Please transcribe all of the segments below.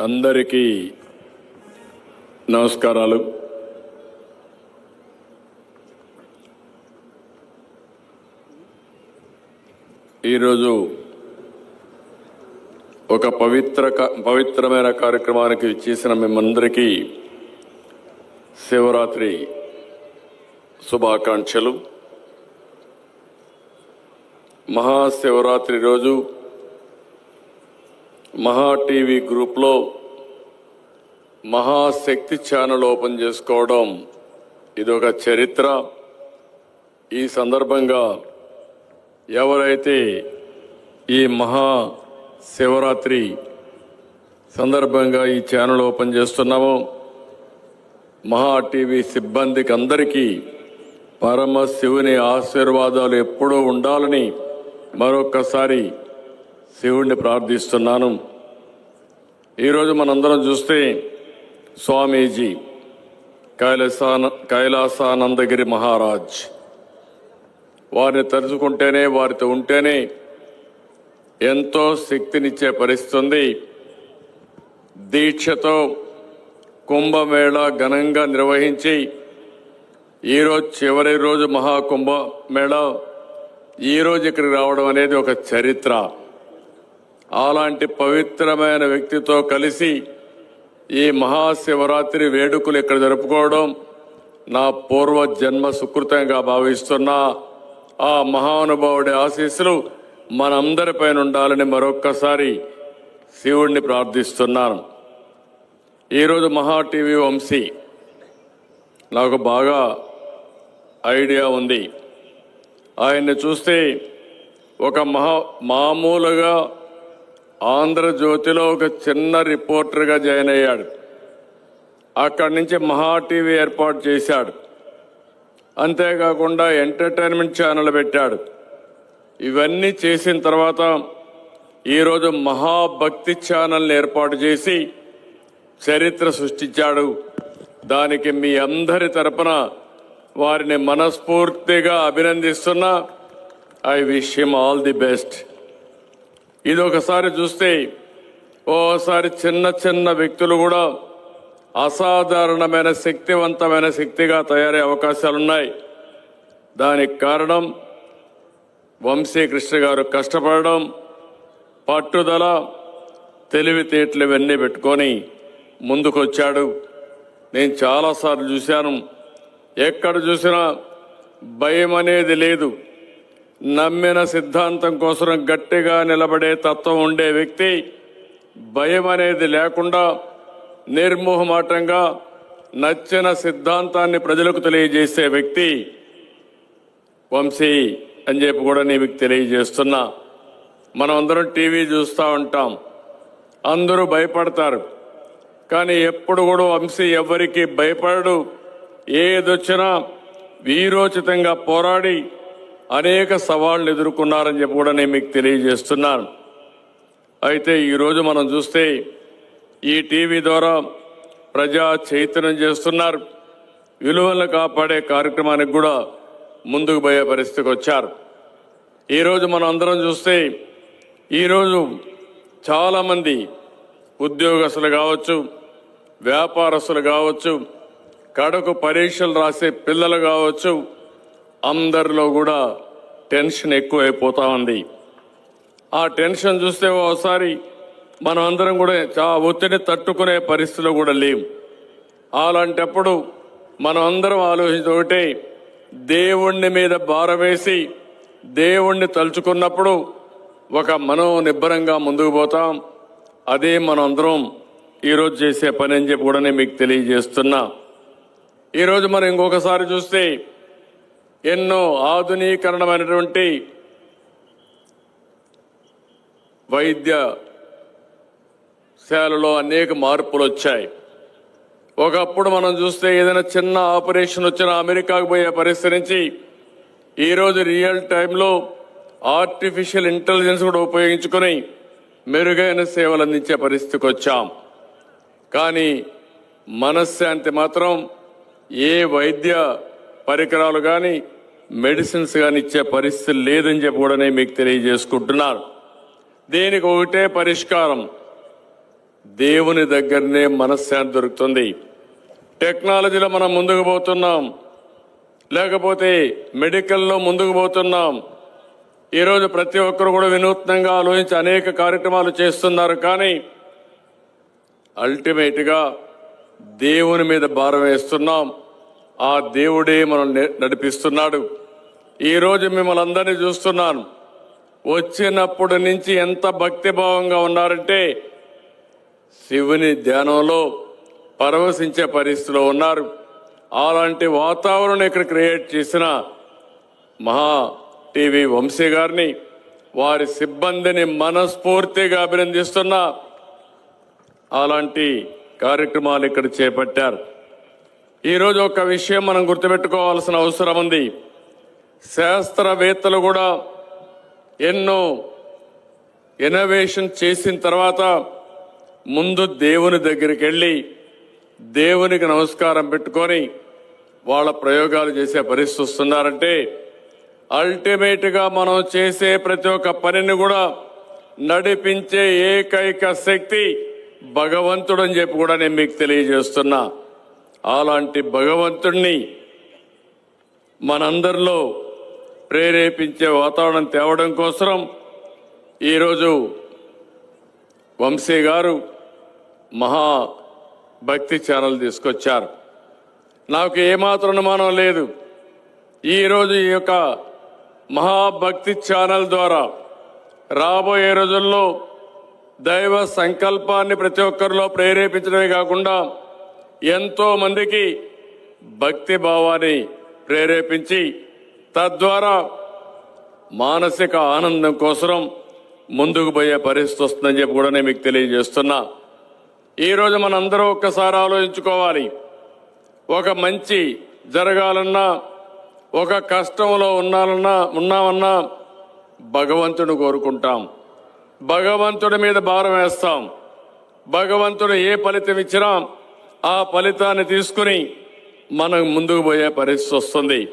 అందరికీ నమస్కారాలు. ఈరోజు ఒక పవిత్ర క- పవిత్రమైన కార్యక్రమానికి చేసిన మేమందరికీ శివరాత్రి శుభాకాంక్షలు. మహాశివరాత్రి రోజు మహా టీవీ గ్రూప్లో మహాశక్తి ఛానల్ ఓపెన్ చేసుకోవడం ఇది ఒక చరిత్ర. ఈ సందర్భంగా ఎవరైతే ఈ మహా శివరాత్రి సందర్భంగా ఈ ఛానల్ ఓపెన్ చేస్తున్నామో మహా టీవీ సిబ్బందికి అందరికీ పరమ శివుని ఆశీర్వాదాలు ఎప్పుడూ ఉండాలని మరొక్కసారి శివుణ్ణి ప్రార్థిస్తున్నాను. ఈరోజు మనందరం చూస్తే స్వామీజీ కైలాసాన కైలాసానందగిరి మహారాజ్. వారిని తలుచుకుంటేనే వారితో ఉంటేనే ఎంతో శక్తినిచ్చే పరిస్థితుంది. దీక్షతో కుంభమేళ ఘనంగా నిర్వహించి ఈరోజు చివరి రోజు మహాకుంభమేళ ఈరోజు ఇక్కడికి రావడం అనేది ఒక చరిత్ర. అలాంటి పవిత్రమైన వ్యక్తితో కలిసి ఈ మహాశివరాత్రి వేడుకలు ఇక్కడ జరుపుకోవడం నా పూర్వ జన్మ సుకృతంగా భావిస్తున్నా. ఆ మహానుభావుడి ఆశీస్సులు మనందరిపైన ఉండాలని మరొక్కసారి శివుణ్ణి ప్రార్థిస్తున్నాను. ఈరోజు మహా టీవీ వంశీ నాకు బాగా ఐడియా ఉంది. ఆయన్ని చూస్తే ఒక మహా మామూలుగా ఆంధ్రజ్యోతిలో ఒక చిన్న రిపోర్టర్గా జాయిన్ అయ్యాడు. అక్కడి నుంచి మహా టీవీ ఏర్పాటు చేశాడు. అంతేకాకుండా ఎంటర్టైన్మెంట్ ఛానల్ పెట్టాడు. ఇవన్నీ చేసిన తర్వాత ఈరోజు మహాభక్తి ఛానల్ని ఏర్పాటు చేసి చరిత్ర సృష్టించాడు. దానికి మీ అందరి తరపున వారిని మనస్ఫూర్తిగా అభినందిస్తున్నా. I wish him all the best. ఇది ఒకసారి చూస్తే ఓసారి చిన్న చిన్న వ్యక్తులు కూడా అసాధారణమైన శక్తివంతమైన శక్తిగా తయారయ్యే అవకాశాలున్నాయి. దానికి కారణం వంశీకృష్ణ గారు కష్టపడడం పట్టుదల తెలివితేటలు ఇవన్నీ పెట్టుకొని ముందుకొచ్చాడు. నేను చాలాసార్లు చూశాను. ఎక్కడ చూసినా భయం అనేది లేదు. నమ్మిన సిద్ధాంతం కోసం గట్టిగా నిలబడే తత్వం ఉండే వ్యక్తి భయం అనేది లేకుండా నిర్మోహమాటంగా నచ్చిన సిద్ధాంతాన్ని ప్రజలకు తెలియజేసే వ్యక్తి వంశీ అని చెప్పి కూడా నేను మీకు తెలియజేస్తున్నా. మనం అందరం టీవీ చూస్తూ ఉంటాం. అందరూ భయపడతారు. కానీ ఎప్పుడు కూడా వంశీ ఎవరికి భయపడడు. ఏదొచ్చినా వీరోచితంగా పోరాడి అనేక సవాళ్ళు ఎదుర్కొన్నారని చెప్పి కూడా నేను మీకు తెలియజేస్తున్నాను. అయితే ఈరోజు మనం చూస్తే ఈ టీవీ ద్వారా ప్రజా చైతన్యం చేస్తున్నారు. విలువలను కాపాడే కార్యక్రమానికి కూడా ముందుకు పోయే పరిస్థితికి వచ్చారు. ఈరోజు మనం అందరం చూస్తే ఈరోజు చాలామంది ఉద్యోగస్తులు కావచ్చు వ్యాపారస్తులు కావచ్చు కడకు పరీక్షలు రాసే పిల్లలు కావచ్చు అందరిలో కూడా టెన్షన్ ఎక్కువైపోతా ఉంది. ఆ టెన్షన్ చూస్తే ఓసారి మనం అందరం కూడా చాలా ఒత్తిడి తట్టుకునే పరిస్థితిలో కూడా లేవు అలాంటప్పుడు మనం అందరం ఆలోచించి ఒకటే దేవుణ్ణి మీద భారం వేసి దేవుణ్ణి తలుచుకున్నప్పుడు ఒక మనో నిబ్బరంగా ముందుకు పోతాం. అదే మనం అందరం ఈరోజు చేసే పని అని చెప్పి కూడా నేను మీకు తెలియజేస్తున్నా. ఈరోజు మనం ఇంకొకసారి చూస్తే ఎన్నో ఆధునీకరణమైనటువంటి వైద్య శాలలో అనేక మార్పులు వచ్చాయి ఒకప్పుడు మనం చూస్తే ఏదైనా చిన్న ఆపరేషన్ వచ్చినా అమెరికాకు పోయే పరిస్థితి నుంచి ఈరోజు రియల్ టైంలో ఆర్టిఫిషియల్ ఇంటెలిజెన్స్ కూడా ఉపయోగించుకొని మెరుగైన సేవలు అందించే పరిస్థితికి వచ్చాం కానీ మనశ్శాంతి మాత్రం ఏ వైద్య పరికరాలు కానీ మెడిసిన్స్ కానీ ఇచ్చే పరిస్థితి లేదని చెప్పి కూడా నేను మీకు తెలియజేసుకుంటున్నాను. దీనికి ఒకటే పరిష్కారం. దేవుని దగ్గరనే మనశ్శాంతి దొరుకుతుంది. టెక్నాలజీలో మనం ముందుకు పోతున్నాం. లేకపోతే మెడికల్లో ముందుకు పోతున్నాం. ఈరోజు ప్రతి ఒక్కరు కూడా వినూత్నంగా ఆలోచించి అనేక కార్యక్రమాలు చేస్తున్నారు కానీ అల్టిమేట్గా దేవుని మీద భారం వేస్తున్నాం. ఆ దేవుడే మనం నడిపిస్తున్నాడు. ఈరోజు మిమ్మల్ని అందరినీ చూస్తున్నాను. వచ్చినప్పటి నుంచి ఎంత భక్తిభావంగా ఉన్నారంటే శివుని ధ్యానంలో పరవశించే పరిస్థితిలో ఉన్నారు. అలాంటి వాతావరణం ఇక్కడ క్రియేట్ చేసిన మహా టీవీ వంశీ గారిని వారి సిబ్బందిని మనస్ఫూర్తిగా అభినందిస్తున్నా. అలాంటి కార్యక్రమాలు ఇక్కడ చేపట్టారు. ఈరోజు ఒక విషయం మనం గుర్తుపెట్టుకోవాల్సిన అవసరం ఉంది. శాస్త్రవేత్తలు కూడా ఎన్నో ఇన్నోవేషన్ చేసిన తర్వాత ముందు దేవుని దగ్గరికి వెళ్ళి దేవునికి నమస్కారం పెట్టుకొని వాళ్ళ ప్రయోగాలు చేసే పరిస్థితి వస్తున్నారంటే అల్టిమేట్గా మనం చేసే ప్రతి ఒక్క పనిని కూడా నడిపించే ఏకైక శక్తి భగవంతుడు అని చెప్పి కూడా నేను మీకు తెలియజేస్తున్నా. అలాంటి భగవంతుణ్ణి మనందరిలో ప్రేరేపించే వాతావరణం తేవడం కోసం ఈరోజు వంశీ గారు మహా భక్తి ఛానల్ తీసుకొచ్చారు. నాకు ఏమాత్రం అనుమానం లేదు. ఈరోజు ఈ యొక్క మహాభక్తి ఛానల్ ద్వారా రాబోయే రోజుల్లో దైవ సంకల్పాన్ని ప్రతి ఒక్కరిలో ప్రేరేపించడమే కాకుండా ఎంతో మందికి భక్తి భావాన్ని ప్రేరేపించి తద్వారా మానసిక ఆనందం కోసం ముందుకు పోయే పరిస్థితి వస్తుందని చెప్పి కూడా నేను మీకు తెలియజేస్తున్నా. ఈరోజు మనందరూ ఒక్కసారి ఆలోచించుకోవాలి. ఒక మంచి జరగాలన్నా ఒక కష్టంలో ఉన్నాలన్నా ఉన్నామన్నా భగవంతుని కోరుకుంటాం. భగవంతుడి మీద భారం వేస్తాం. భగవంతుడు ఏ ఫలితం ఇచ్చినా ఆ ఫలితాన్ని తీసుకుని మనం ముందుకు పోయే పరిస్థితి వస్తుంది.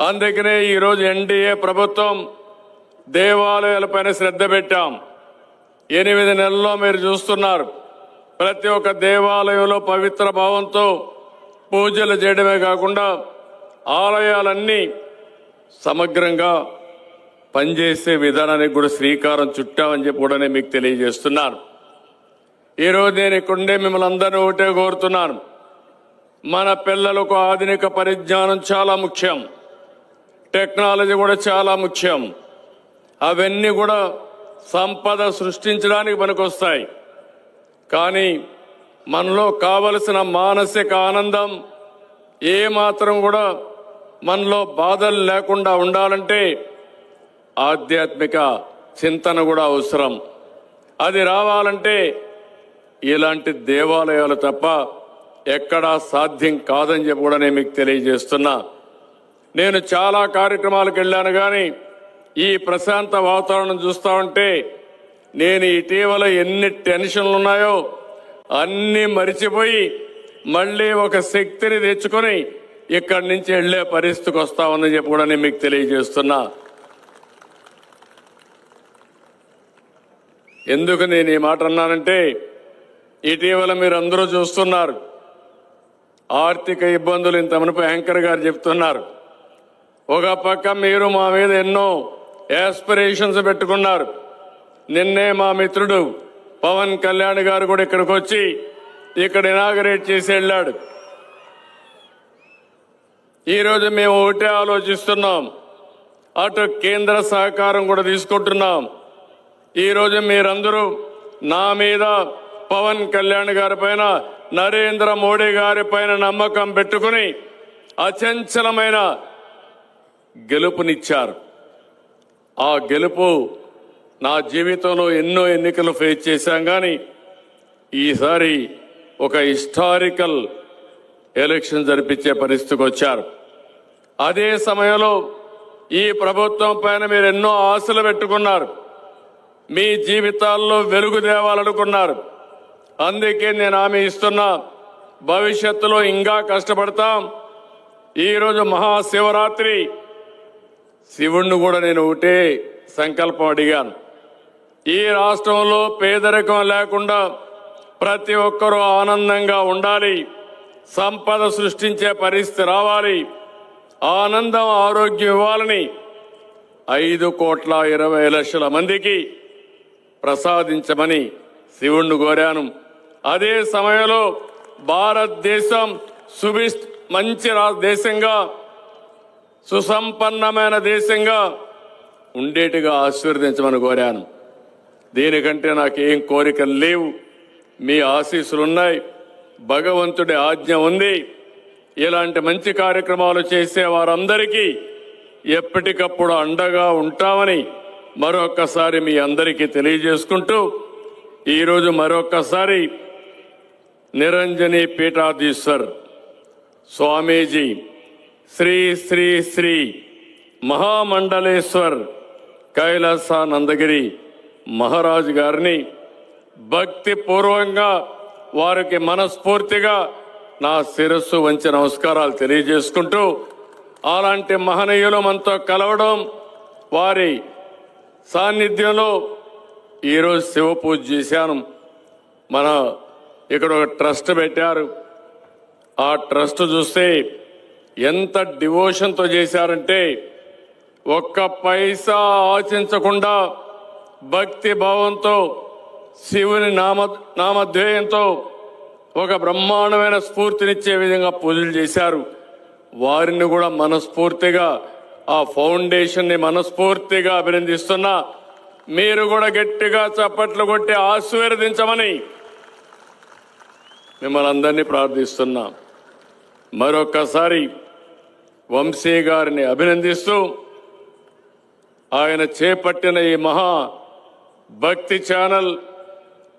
అందుకనే ఈరోజు ఎన్డీఏ ప్రభుత్వం దేవాలయాలపైన శ్రద్ధ పెట్టాం. ఎనిమిది నెలల్లో మీరు చూస్తున్నారు. ప్రతి ఒక్క దేవాలయంలో పవిత్ర భావంతో పూజలు చేయడమే కాకుండా ఆలయాలన్నీ సమగ్రంగా పనిచేసే విధానానికి కూడా శ్రీకారం చుట్టామని చెప్పి కూడా నేను మీకు తెలియజేస్తున్నాను. ఈరోజు నేను ఇక్కడుండే మిమ్మల్ని అందరినీ ఒకటే కోరుతున్నాను. మన పిల్లలకు ఆధునిక పరిజ్ఞానం చాలా ముఖ్యం. టెక్నాలజీ కూడా చాలా ముఖ్యం. అవన్నీ కూడా సంపద సృష్టించడానికి పనికొస్తాయి. కానీ మనలో కావలసిన మానసిక ఆనందం ఏ మాత్రం కూడా మనలో బాధలు లేకుండా ఉండాలంటే ఆధ్యాత్మిక చింతన కూడా అవసరం. అది రావాలంటే ఇలాంటి దేవాలయాలు తప్ప ఎక్కడా సాధ్యం కాదని చెప్పి కూడా నేను మీకు తెలియజేస్తున్నా. నేను చాలా కార్యక్రమాలకు వెళ్ళాను కానీ ఈ ప్రశాంత వాతావరణం చూస్తా ఉంటే నేను ఇటీవల ఎన్ని టెన్షన్లు ఉన్నాయో అన్నీ మరిచిపోయి మళ్ళీ ఒక శక్తిని తెచ్చుకొని ఇక్కడి నుంచి వెళ్ళే పరిస్థితికి వస్తా ఉందని చెప్పి కూడా నేను మీకు తెలియజేస్తున్నా. ఎందుకు నేను ఈ మాట అన్నానంటే ఇటీవల మీరు అందరూ చూస్తున్నారు. ఆర్థిక ఇబ్బందులు ఇంత మునుపు యాంకర్ గారు చెప్తున్నారు. ఒక పక్క మీరు మా మీద ఎన్నో యాస్పిరేషన్స్ పెట్టుకున్నారు. నిన్నే మా మిత్రుడు పవన్ కళ్యాణ్ గారు కూడా ఇక్కడికి వచ్చి ఇక్కడ ఇనాగరేట్ చేసి వెళ్ళాడు. ఈరోజు మేము ఒకటే ఆలోచిస్తున్నాం. అటు కేంద్ర సహకారం కూడా తీసుకుంటున్నాం. ఈరోజు మీరందరూ నా మీద పవన్ కళ్యాణ్ గారి పైన నరేంద్ర మోడీ గారి పైన నమ్మకం పెట్టుకుని అచంచలమైన గెలుపునిచ్చారు. ఆ గెలుపు నా జీవితంలో ఎన్నో ఎన్నికలు ఫేస్ చేశాం కానీ ఈసారి ఒక హిస్టారికల్ ఎలక్షన్ జరిపించే పరిస్థితికి వచ్చారు. అదే సమయంలో ఈ ప్రభుత్వం పైన మీరు ఎన్నో ఆశలు పెట్టుకున్నారు. మీ జీవితాల్లో వెలుగు తేవాలనుకున్నారు. అందుకే నేను హామీ ఇస్తున్నా. భవిష్యత్తులో ఇంకా కష్టపడతాం. ఈరోజు మహాశివరాత్రి. శివుణ్ణి కూడా నేను ఒకటే సంకల్పం అడిగాను. ఈ రాష్ట్రంలో పేదరికం లేకుండా ప్రతి ఒక్కరూ ఆనందంగా ఉండాలి. సంపద సృష్టించే పరిస్థితి రావాలి. ఆనందం ఆరోగ్యం ఇవ్వాలని ఐదు కోట్ల ఇరవై లక్షల మందికి ప్రసాదించమని శివుణ్ణి కోరాను. అదే సమయంలో భారతదేశం సుభిష్ మంచి రా దేశంగా సుసంపన్నమైన దేశంగా ఉండేట్టుగా ఆశీర్వదించమని కోరాను. దీనికంటే నాకేం కోరికలు లేవు. మీ ఆశీస్సులున్నాయి. భగవంతుడి ఆజ్ఞ ఉంది. ఇలాంటి మంచి కార్యక్రమాలు చేసే వారందరికీ ఎప్పటికప్పుడు అండగా ఉంటామని మరొక్కసారి మీ అందరికీ తెలియజేసుకుంటూ ఈరోజు మరొక్కసారి నిరంజని పీఠాధీశ్వర్ స్వామీజీ శ్రీ శ్రీ శ్రీ మహామండలేశ్వర్ కైలాసానందగిరి మహారాజు గారిని భక్తిపూర్వకంగా వారికి మనస్ఫూర్తిగా నా శిరస్సు వంచి నమస్కారాలు తెలియజేసుకుంటూ అలాంటి మహనీయులు మనతో కలవడం వారి సాన్నిధ్యంలో ఈరోజు శివ పూజ చేశాను. మన ఇక్కడ ఒక ట్రస్ట్ పెట్టారు. ఆ ట్రస్ట్ చూస్తే ఎంత డివోషన్తో చేశారంటే ఒక్క పైసా ఆశించకుండా భక్తి భావంతో శివుని నామ నామధ్యేయంతో ఒక బ్రహ్మాండమైన స్ఫూర్తినిచ్చే విధంగా పూజలు చేశారు. వారిని కూడా మనస్ఫూర్తిగా ఆ ఫౌండేషన్ని మనస్ఫూర్తిగా అభినందిస్తున్నా. మీరు కూడా గట్టిగా చప్పట్లు కొట్టి ఆశీర్వదించమని మిమ్మల్ని అందరినీ ప్రార్థిస్తున్నా. మరొక్కసారి వంశీ గారిని అభినందిస్తూ ఆయన చేపట్టిన ఈ మహా భక్తి ఛానల్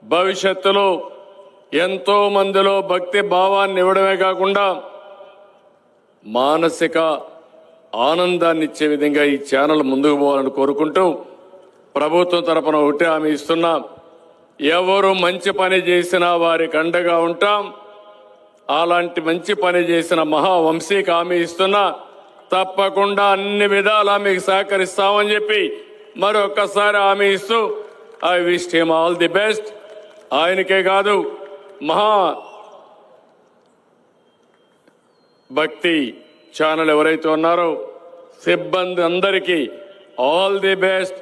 భవిష్యత్తులో ఎంతో మందిలో భక్తి భావాన్ని ఇవ్వడమే కాకుండా మానసిక ఆనందాన్ని ఇచ్చే విధంగా ఈ ఛానల్ ముందుకు పోవాలని కోరుకుంటూ ప్రభుత్వం తరపున ఒకటి హామీ ఇస్తున్నాం. ఎవరు మంచి పని చేసినా వారికి అండగా ఉంటాం. అలాంటి మంచి పని చేసిన మహావంశీకి హామీ ఇస్తున్నా తప్పకుండా అన్ని విధాలా మీకు సహకరిస్తామని చెప్పి మరొకసారి హామీ ఇస్తూ I wish him all the best. ఆయనకే కాదు మహా భక్తి ఛానల్ ఎవరైతే ఉన్నారో సిబ్బంది అందరికీ ఆల్ ది బెస్ట్.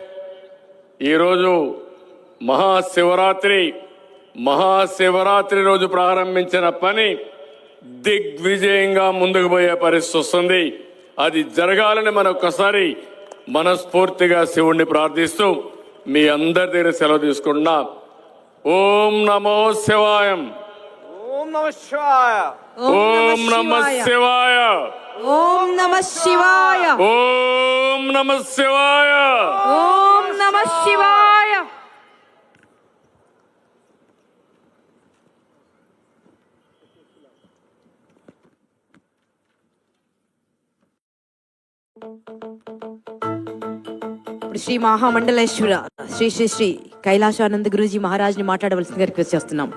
ఈరోజు మహాశివరాత్రి మహాశివరాత్రి రోజు ప్రారంభించిన పని దిగ్విజయంగా ముందుకు పోయే పరిస్థితి వస్తుంది. అది జరగాలని మనం ఒక్కసారి మనస్ఫూర్తిగా శివుణ్ణి ప్రార్థిస్తూ మీ అందరి దగ్గర సెలవు తీసుకుంటున్నా. ఓం నమో శివాయం. ఓం నమ శివాయ. ఓం నమ శివాయ. ఓం నమ శివాయ. ఓం నమ శివాయ. ఓం నమ శివాయ. శ్రీ మహామండలేశ్వర శ్రీ శ్రీ శ్రీ కైలాసానంద గురూజీ మహారాజ్ని మాట్లాడవలసిందిగా రిక్వెస్ట్ చేస్తున్నాం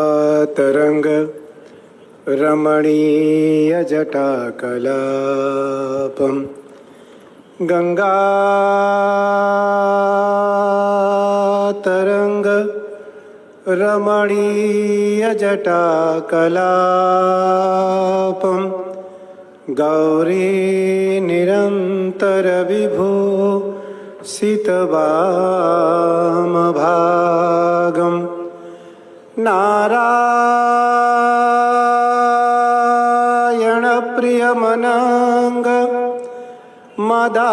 गङ्गातरङ्ग रमणीयजटाकलापम् गङ्गातरङ्ग रमणीयजटाकलापम् रमणीय जटा कलापम गौरी भू रमणीयजटाकलापं भागम सितवामभागं। नारायणप्रियमनाङ्ग मदा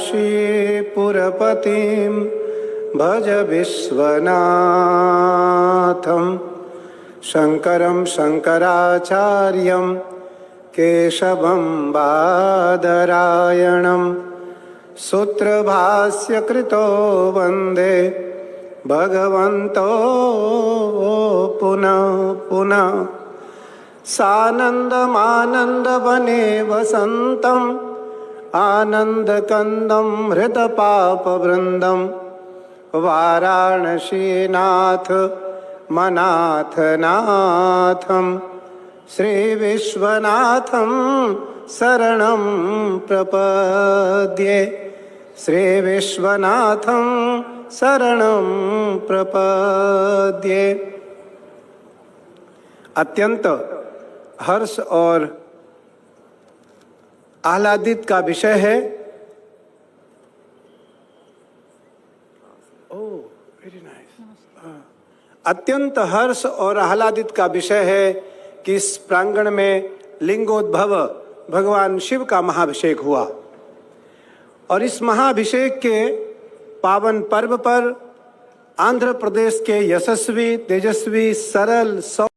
वाराणसीपुरपतिं भज विश्वनाथम् शङ्करं शङ्कराचार्यं केशवं बादरायणम् सूत्रभास्यकृतो वंदे भगवन्तो पुनः पुनः। सानन्दमानन्दवने वसन्तम् आनन्दकन्दं हृतपापवृन्दं वाराणसीनाथ मनाथनाथं श्रीविश्वनाथं शरणं प्रपद्ये श्रीविश्वनाथं शरणं प्रपद्ये। अत्यंत हर्ष और आह्लादित का विषय है। अत्यंत हर्ष और आह्लादित का विषय है कि इस प्रांगण में लिंगोद्भव भगवान शिव का महाभिषेक हुआ। और इस महाभिषेक के पावन पर्व पर आंध्र प्रदेश के यशस्वी, तेजस्वी, सरल, सौ